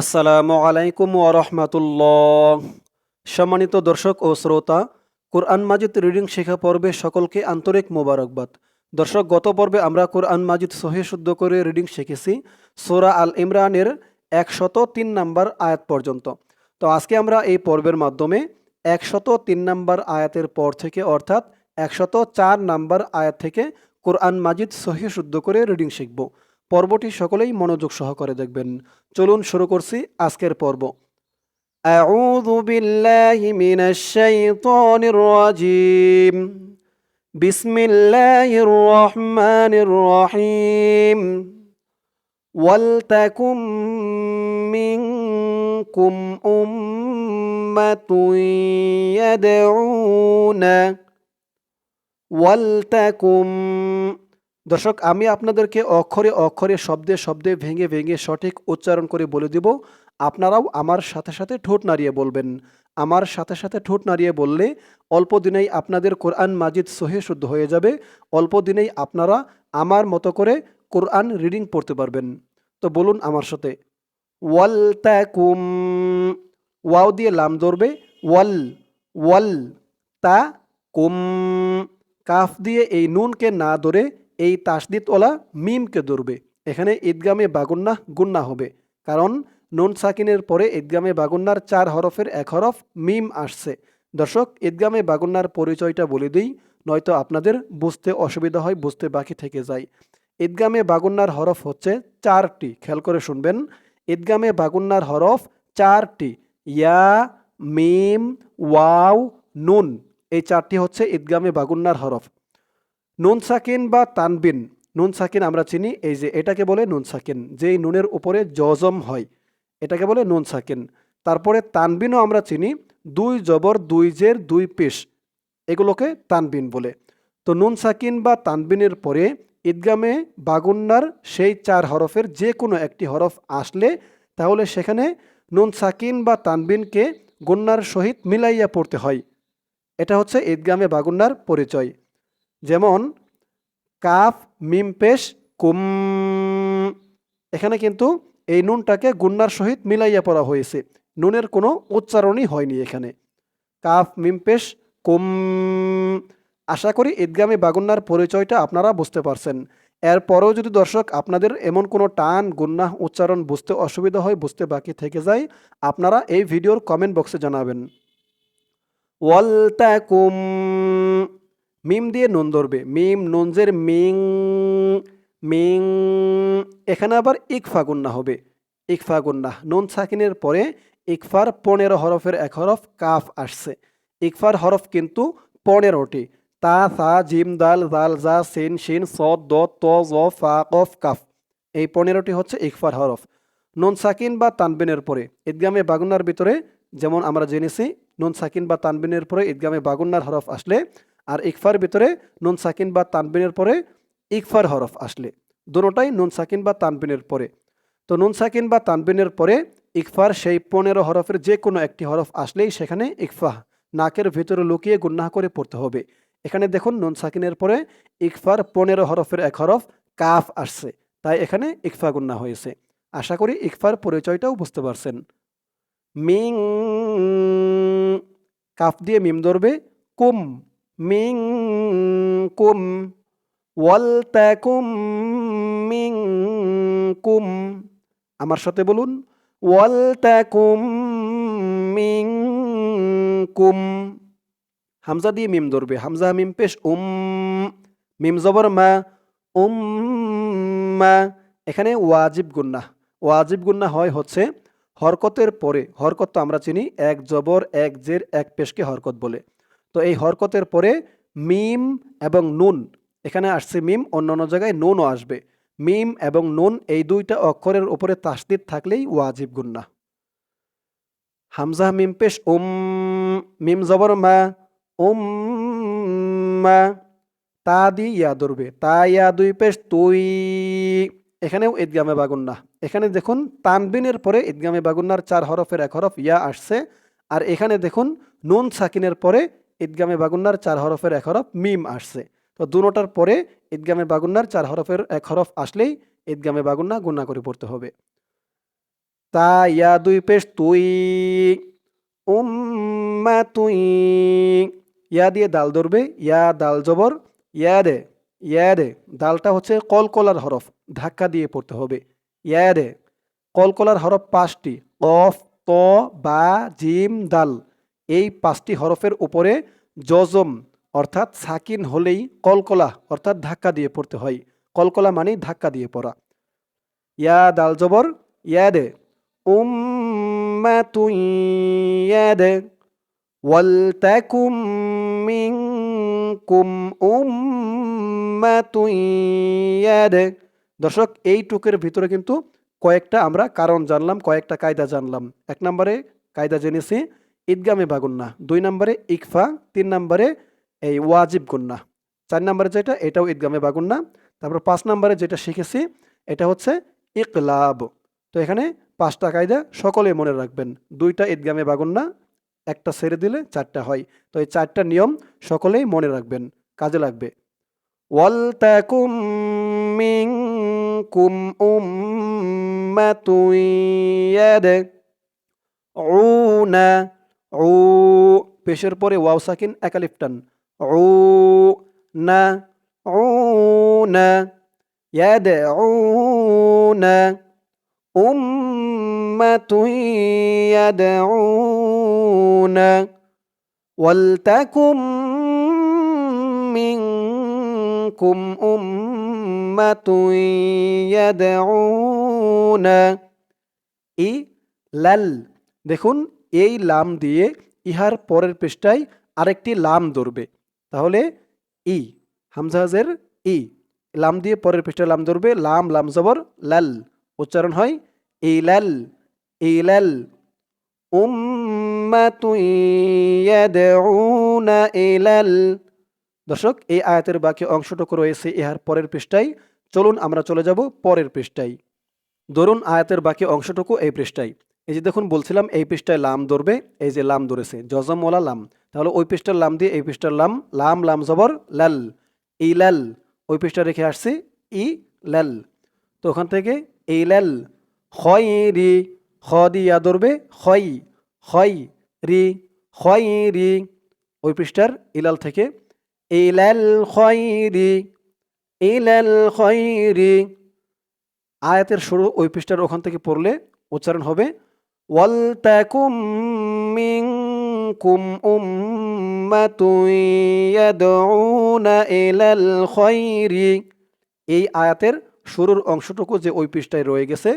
আসসালামু আলাইকুম ওরহমাতুল্লাহ সম্মানিত দর্শক ও শ্রোতা, কোরআন মাজিদ রিডিং শেখা পর্বে সকলকে আন্তরিক মোবারকবাদ। দর্শক, গত পর্বে আমরা কোরআন মাজিদ সহি শুদ্ধ করে রিডিং শিখেছি, সোরা আল ইমরানের একশত তিন নাম্বার আয়াত পর্যন্ত। তো আজকে আমরা এই পর্বের মাধ্যমে একশত তিন নাম্বার আয়াতের পর থেকে, অর্থাৎ একশত চার নাম্বার আয়াত থেকে কোরআন মাজিদ সহি শুদ্ধ করে রিডিং শিখব। পর্বটি সকলেই মনোযোগ সহকারে দেখবেন চলুন শুরু করছি আজকের পর্ব أعوذ بالله من الشيطان الرجيم بسم الله الرحمن الرحيم ولتكن منكم أمة يدعون ওয়ালতাকুম দর্শক, আমি আপনাদেরকে অক্ষরে অক্ষরে, শব্দে শব্দে, ভেঙে ভেঙে সঠিক উচ্চারণ করে বলে দিব। আপনারাও আমার সাথে সাথে ঠোঁট নাড়িয়ে বলবেন। আমার সাথে সাথে ঠোঁট নাড়িয়ে বললে অল্প দিনেই আপনাদের কোরআন মাজিদ সহি শুদ্ধ হয়ে যাবে। অল্প দিনেই আপনারা আমার মতো করে কোরআন রিডিং পড়তে পারবেন। তো বলুন আমার সাথে। ওয়াল ওয়ালতাকুম ওয়াও দিয়ে লাম ধরবে। ওয়াল ওয়াল তা কুম কাফ দিয়ে এই নুনকে না ধরে এই তাসদিদওয়ালা মিমকে ধরবে। এখানে ঈদগামে বাগুন্না গুন্না হবে। কারণ নুন সাকিনের পরে ঈদগামে বাগুন্নার চার হরফের এক হরফ মিম আসছে। দর্শক, ঈদগামে বাগুন্নার পরিচয়টা বলে দিই, নয়তো আপনাদের বুঝতে অসুবিধা হয়, বুঝতে বাকি থেকে যায়। ঈদগামে বাগুন্নার হরফ হচ্ছে চারটি, খেয়াল করে শুনবেন। ঈদগামে বাগুন্নার হরফ চারটি, ইয়া, মিম, ওয়াও, নুন, এই চারটি হচ্ছে ঈদগামে বাগুন্নার হরফ। নুন সাকিন বা তানবিন। নুন সাকিন আমরা চিনি, এই যে এটাকে বলে নুন সাকিন, যেই নুনের উপরে জজম হয়। এটাকে বলে নুন সাকিন। তারপরে তানবিনও আমরা চিনি, দুই জবর, দুই জের, দুই পেশ এগুলোকে তানবিন বলে। তো নুন সাকিন বা তানবিনের পরে ঈদগামে বাগুন্নার সেই চার হরফের যে কোনো একটি হরফ আসলে, তাহলে সেখানে নুন সাকিন বা তানবিনকে গুন্নার সহিত মিলাইয়া পড়তে হয়। এটা হচ্ছে ঈদগামে বাগুন্নার পরিচয়। যেমন, কাফ, মিম, পেশ, কুম। এখানে কিন্তু এই নুনটাকে গুন্নার সহিত মিলাইয়া পড়া হয়েছে। নুনের কোনো উচ্চারণই হয়নি এখানে। কাফ, মিম, পেশ, কুম। আশা করি ঈদগামী বাগুন্নার পরিচয়টা আপনারা বুঝতে পারছেন। এরপরেও যদি দর্শক আপনাদের এমন কোনো টান গুন্না উচ্চারণ বুঝতে অসুবিধা হয়, বুঝতে বাকি থেকে যায়, আপনারা এই ভিডিওর কমেন্ট বক্সে জানাবেন। ওয়ালতাকুম মিম দিয়ে নুন ধরবে। মিম, নুনজের মিং মিং, এখানে আবার ইকফা গুন্না হবে। ইকফা গুন্না। নুন সাকিনের পরে ইকফার পনেরো হরফের এক হরফ কাফ আসছে। ইকফার হরফ কিন্তু পনেরোটি। তা, সা, জিম, দাল জাল জা, সিন, শিন স দ, ত, জ, ফা, কফ, কাফ। এই পনেরোটি হচ্ছে ইকফার হরফ। নুন সাকিন বা তানবিনের পরে ঈদগামে বাগুনার ভিতরে যেমন আমরা জেনেছি, নুন সাকিন বা তানবিনের পরে ঈদগামে বাগুন্নার হরফ আসলে আর ইকফার ভিতরে নুন, সাকিন বা তানবিনের পরে ইকফার হরফ আসলে। দুটোটাই নুন, সাকিন বা তানবিনের পরে। তো নুন, সাকিন বা তানবিনের পরে ইকফার সেই পনেরো হরফের যে কোনো একটি হরফ আসলেই সেখানে ইকফা নাকের ভিতরে লুকিয়ে গুন্না করে পড়তে হবে। এখানে দেখুন, নুন, সাকিনের পরে ইকফার পনেরো হরফের এক হরফ কাফ আসছে। তাই এখানে ইকফা গুন্না হয়েছে। আশা করি ইকফার পরিচয়টাও বুঝতে পারছেন। মিং, কাফ দিয়ে মিম ধরবে, কুম। মিং কুম ওয়ালতাকুম মিং কুম আমার সাথে বলুন ওয়ালতাকুম মিং কুম হামজা দিয়ে মিম ধরবে হামজা মিম পেশ উম মিম জবর মা উম মা এখানে ওয়াজিব গুন্না ওয়াজিব গুন্না হয় হচ্ছে হরকতের পরে, হরকত তো আমরা চিনি, এক জবর, এক জের, এক পেশকে হরকত বলে। তো এই হরকতের পরে মিম এবং নুন, এখানে আসছে মিম, অন্য অন্য জায়গায় নুনও আসবে। মিম এবং নুন এই দুইটা অক্ষরের উপরে তাসদিদ থাকলেই ওয়াজিব গুন্না। হামজা মিম পেশ, উম, মিম জবর মা, উম, মা, তা দি ইয়া ধরবে তা ইয়া দুই পেশ, তুই। এখানেও ঈদগামে বাগুন্না এখানে দেখুন, তানবিনের পরে ঈদগামে বাগুন্নার চার হরফের এক হরফ ইয়া আসছে, আর এখানে দেখুন, নুন সাকিনের পরে ঈদগামে বাগুন্নার চার হরফের এক হরফ মিম আসছে। তো দুটোটার পরে ঈদগামে বাগুন্নার চার হরফের এক হরফ আসলেই ঈদগামে বাগুন্না গুন্না করে পড়তে হবে। তা ইয়া দুই পেশ তুই, উম্মা তুই, ইয়া দিয়ে দাল ধরবে, ইয়া দাল জবর, ইয়া দে ইয়া দে। দালটা হচ্ছে কলকলার হরফ, ধাক্কা দিয়ে পড়তে হবে। ইয়া দে, কলকলার হরফ পাঁচটি, কফ, ত, বা, জিম, দাল। এই পাঁচটি হরফের উপরে জজম, অর্থাৎ সাকিন হলেই কলকলা, অর্থাৎ ধাক্কা দিয়ে পড়তে হয়। কলকলা মানেই ধাক্কা দিয়ে পড়া। ইয়া দাল জবর, ইয়া দে। উম্মাতুন ইয়াদ ওয়ালতাকুম মিনকুম উম্মাতুন ইয়াদ দর্শক, এই টুকের ভিতরে কিন্তু কয়েকটা আমরা কারণ জানলাম, কয়েকটা কায়দা জানলাম। এক নম্বরে কায়দা জেনেছি ঈদগামে বাগুন্না। দুই নম্বরে ইকফা, তিন নম্বরে এই ওয়াজিব গুন্না। চার নম্বরে যেটা, এটাও ঈদগামে বাগুন্না। তারপর পাঁচ নম্বরে যেটা শিখেছি, এটা হচ্ছে ইকলাব। তো এখানে পাঁচটা কায়দা সকলে মনে রাখবেন। দুইটা ঈদগামে বাগুন্না, একটা ছেড়ে দিলে চারটা হয়। তো এই চারটা নিয়ম সকলেই মনে রাখবেন, কাজে লাগবে। মিনকুম উম্মাতুন ইয়াদউনা উ পেশের পরে ওয়াও সাকিন একালিফ টান। উ না উ না ইয়াদউনা উম্মাতুন ইয়াদউনা ওয়ালতাকুম মিনকুম উম্মাতুন ইয়াদউনা ই, লাল। দেখুন এই লাম দিয়ে ইহার পরের পৃষ্ঠায় আরেকটি লাম ধরবে। তাহলে ই হামজাহাজের ই, লাম দিয়ে পরের পৃষ্ঠায় লাম ধরবে, লাম লাম জবর, লাল। উচ্চারণ হয় ইলাল লাল ইয়াদউনা ইলাল। দর্শক, এই আয়াতের বাকি অংশটুকু রয়েছে ইহার পরের পৃষ্ঠায়। চলুন আমরা চলে যাব পরের পৃষ্ঠায়। ধরুন আয়াতের বাকি অংশটুকু এই পৃষ্ঠায়। এই যে দেখুন, বলছিলাম এই পৃষ্ঠায় লাম ধরবে, এই যে লাম ধরেছে, জজমওয়ালা লাম। তাহলে ওই পৃষ্ঠার লাম দিয়ে এই পৃষ্ঠার লাম লাম লাম জবর লাল ই লাল ওই পৃষ্ঠা রেখে আসছি, ই লাল তো ওখান থেকে এই লাল হয় রি, খ দিয়া ধরবে হয় হয় রি হয় রি, ওই পৃষ্ঠার ইলাল থেকে ইলাল খয়রি ইলাল খয়রি আয়াতের শুরু ওই পৃষ্ঠার ওখান থেকে পড়লে উচ্চারণ হবে ওয়ালতাকুম মিনকুম উম্মাতুন ইয়াদউনা ইলাল খয়রি এই আয়াতের শুরুর অংশটুকু যে ওই পৃষ্ঠায় রয়ে গেছে,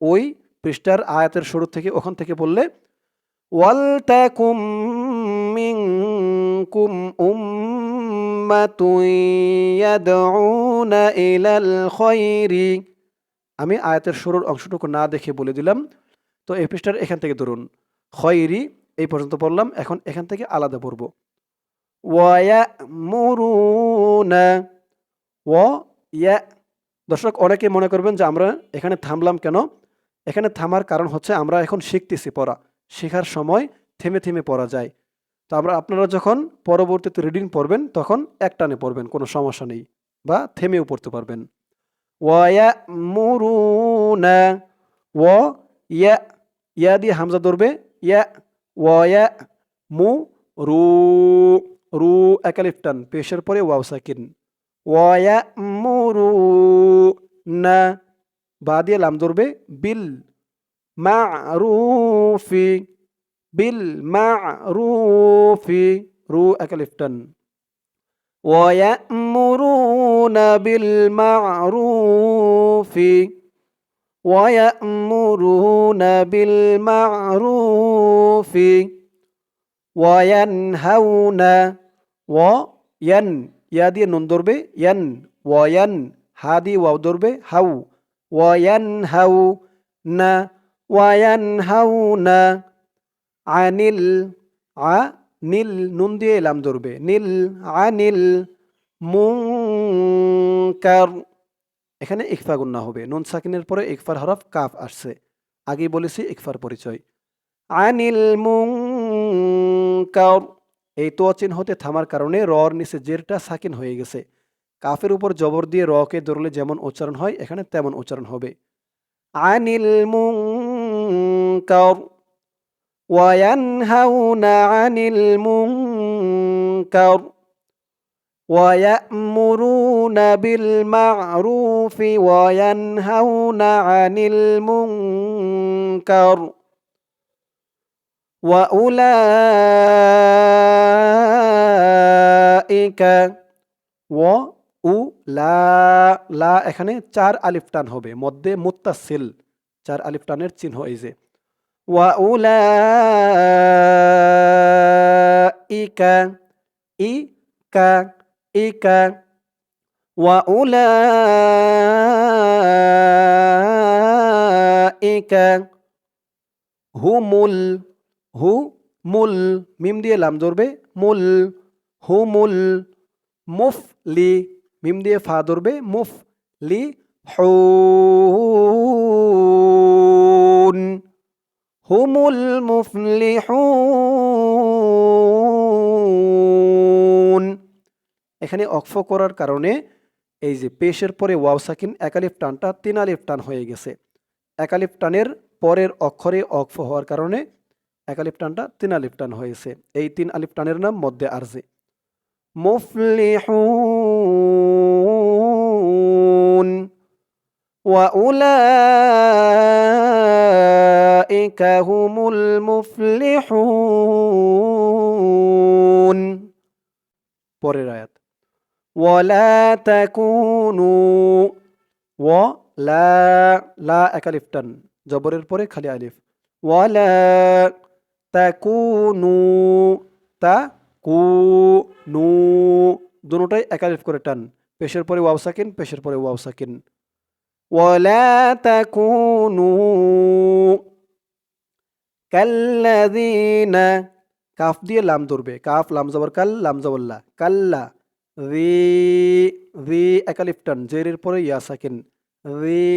ওই পৃষ্ঠার আয়াতের শুরু থেকে ওখান থেকে বললে, ওয়ালতাকুম মিনকুম উম্মাতুন ইয়াদউনা ইলাল খয়রি আমি আয়াতের শুরুর অংশটুকু না দেখে বলে দিলাম তো এই পৃষ্ঠার এখান থেকে ধরুন, খয়রি এই পর্যন্ত পড়লাম, এখন এখান থেকে আলাদা পড়ব। ওয়া মুরুনা ও ইয়া দর্শক অনেকে মনে করবেন যে আমরা এখানে থামলাম কেন? এখানে থামার কারণ হচ্ছে আমরা এখন শিখতেছি পড়া। শেখার সময় থেমে থেমে পড়া যায়। তো আমরা, আপনারা যখন পরবর্তীতে রিডিং পড়বেন, তখন একটানে পড়বেন, কোনো সমস্যা নেই বা থেমেও পড়তে পারবেন। ওয়া মুরুনা ও ইয়া ইয়া দিয়ে হামজা ধরবে ইয়া ওয়া মু রু রু একালিফটান পেশের পরে ওয়াও সাকিন ওয়া মুরু না বা দিয়ে লাম ধরবে বিল মা রুফি বিল মা রুফি রু একালিফটান ويأمرون بالمعروف ويأمرون بالمعروف وينهون وين يدي ننظر به ين. وين. هادي واو ضربة هو وينهون وينهون عن ال عن ال دي لم ضربة نل عن المنكر এখানে ইকফা গুন্না হবে। নুন সাকিনের পরে ইকফার হরফ কাফ আসছে। আগেই বলেছি ইকফার পরিচয়। আনিল এই তো চিহ্নতে থামার কারণে রর নিচে জেরটা সাকিন হয়ে গেছে। কাফের উপর জবর দিয়ে রকে দরলে যেমন উচ্চারণ হয়, এখানে তেমন উচ্চারণ হবে। আনিল মুং ওয়ায়ানহাউনা ويأمرون بالمعروف وينهون عن المنكر وأولئك ও উ লা লা এখানে চার আলিফ টান হবে মধ্যে মুত্তাসিল চার আলিফ টানের চিহ্ন এই যে ওয়া উলা ইকা ই কা ইকা উলা ইকা হুমুল হু মুল মিম দিয়ে লাম ধরবে মুল হুমুল মুফলি মিম দিয়ে ফা ধরবে মুফ লি হুন হুমুল মুফলিহুন এখানে অক্ফ করার কারণে এই যে পেশের পরে ওয়াও সাকিন একালিফ টানটা তিন আলিফ টান হয়ে গেছে একালিফ টানের পরের অক্ষরে অক্ফ হওয়ার কারণে একালিফ টানটা তিন আলিফ টান হয়েছে এই তিন আলিফ টানের নাম মধ্যে আরজে মুফলিহুন وأولئك هم المفلحون পরের আয়াত ওয়ালা তাকুনু ও লা লা একালিফ টান জবরের পরে খালি আলিফ ওয়ালা তাকুনু তা কু নু দুটাই একালিফ করে টান পেশের পরে ওয়াও সাকিন পেশের পরে ওয়াও সাকিন ওয়ালা তাকুনু কাল্লাযীনা কাফ দিয়ে লাম ধরবে কাফ লাম জবর কাল লাম জবর লা কাল্লা রি রি একালিফ টান জেরের পরে ইয়া সাকিন রি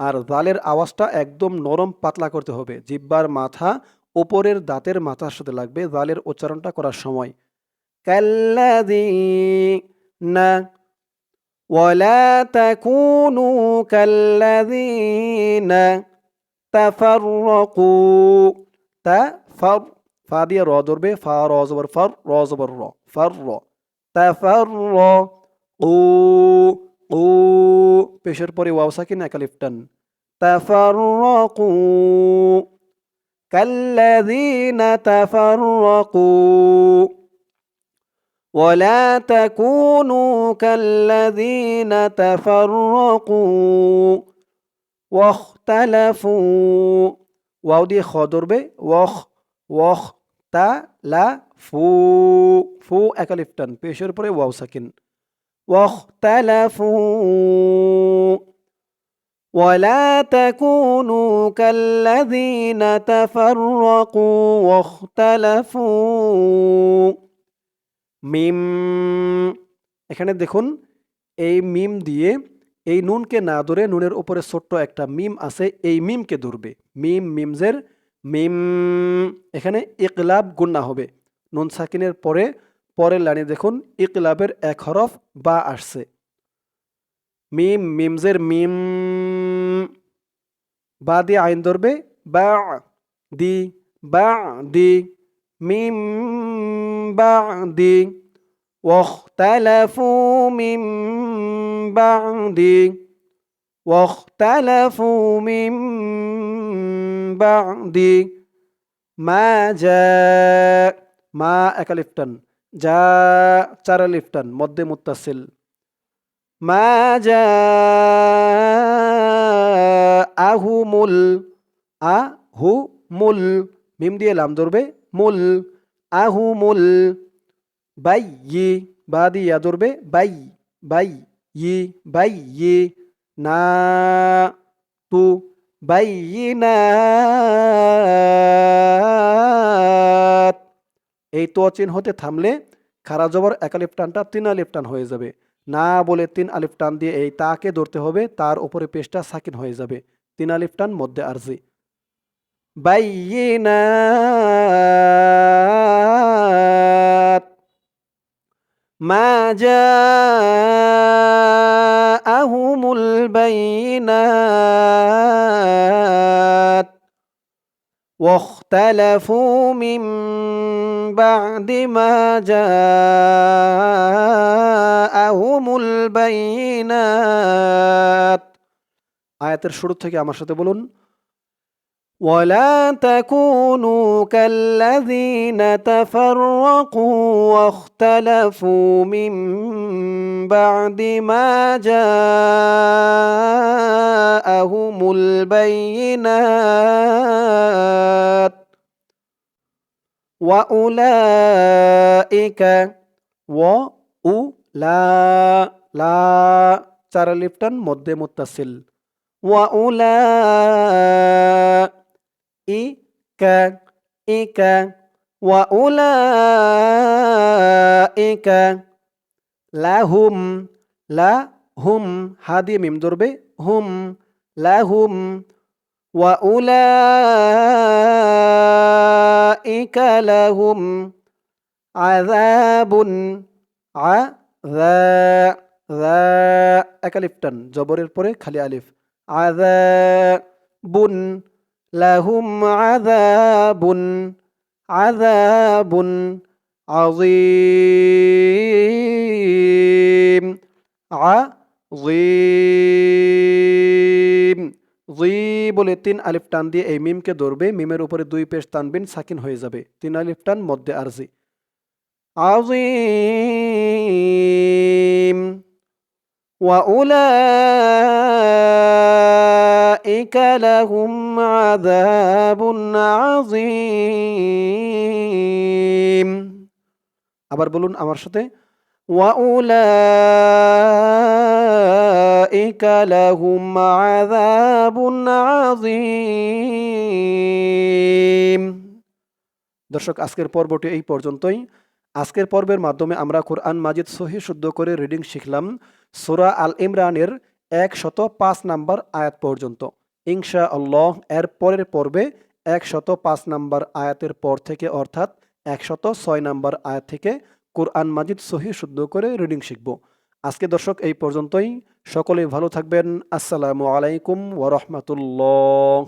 আর জালের আওয়াজটা একদম নরম পাতলা করতে হবে জিব্বার মাথা ওপরের দাঁতের মাথার সাথে লাগবে জালের উচ্চারণটা করার সময় কাল্লাযীনা ولا تكونوا كالذين تفرقوا تفر ফা দিয়ে র ধরবে ফা র জবর ফর র জবর র ফর র তাফার র ও ও পেশের পরে ওয়াও সাকিন একালিফ টান তাফাররাকু কাল্লাযীনা তাফাররাকু ولا تكونوا كالذين تفرقوا واختلفوا ওয়াও দিয়ে খ ধরবে ওয়াখ ওয়াখ তা লা ফু ফু একালিফ টান পেশের পরে ওয়াও সাকিন واختلفوا ولا تكونوا كالذين تفرقوا واختلفوا মিম এখানে দেখুন এই মিম দিয়ে এই নুনকে না ধরে নুনের উপরে ছোট্ট একটা মিম আছে এই মিমকে ধরবে মিম মিমজের মিম এখানে ইকলাব গুন্না হবে নুন সাকিনের পরে পরের লাইনে দেখুন ইকলাবের এক হরফ বা আসছে মিম মিমজের মিম বা দিয়ে আইন ধরবে বা দি বা দি মিম বা দি واختلفوا من بعد واختلفوا من بعد ما جاء ما একালিফটান যা চারা লিফটান মধ্যে মুত্তাসিল। মা যা আহুমুল আ হু মুল, মিম দিয়ে লাম ধরবে, মুল আহুমুল বাই ই বা দিয়ে ধরবে, বাই বাই, ই বাই, ই, না, তু, বাই না এই তো চিন হতে থামলে খারা জবর এক আলিফ টানটা তিন আলিফ টান হয়ে যাবে না বলে তিন আলিফ টান দিয়ে এই তাকে ধরতে হবে তার উপরে পেশটা সাকিন হয়ে যাবে তিন আলিফ টান মধ্যে আরজি বাইয়িনাত মা জাআহুমুল বাইয়িনাত واختلفوا من بعد ما جاءهم البينات আয়াতের শুরু থেকে আমার সাথে বলুন ولا تكونوا كالذين تفرقوا واختلفوا من بعد ما جاءهم البينات ওয়া উলাইকা ওয়া উ লা লা চার লিফটান মধ্যে মুত্তাসিল ওয়া উলা ই কা ই কা ওয়া উলা ই কা লা হুম হা দিয়ে হুম লাহুম ওয়া উলা লাহুম আযাবুন আ যা যা একালিফটান জবরের পরে খালি আলিফ আযাবুন লাহুম আযাবুন আযাবুন عظيم عظيم জি বলে তিন আলিফ টান দিয়ে এই মিমকে ধরবে মিমের উপরে দুই পেশ টানবেন সাকিন হয়ে যাবে তিন আলিফ টান মধ্যে আরজি عظيم وأولئك لهم عذاب عظيم আবার বলুন আমার সাথে وأولئك لهم عذاب عظيم দর্শক আজকের পর্বটি এই পর্যন্তই আজকের পর্বের মাধ্যমে আমরা কোরআন মাজিদ সহি শুদ্ধ করে রিডিং শিখলাম সুরা আল ইমরানের একশত পাঁচ নাম্বার আয়াত পর্যন্ত ইনশা আল্লাহ এর পরের পর্বে একশত পাঁচ নাম্বার আয়াতের পর থেকে অর্থাৎ একশত ছয় নাম্বার আয়াত থেকে কোরআন মাজিদ সহি শুদ্ধ করে রিডিং শিখব। আজকে দর্শক, এই পর্যন্তই। সকলে ভালো থাকবেন। আসসালামু আলাইকুম ওরহমতুল্লাহ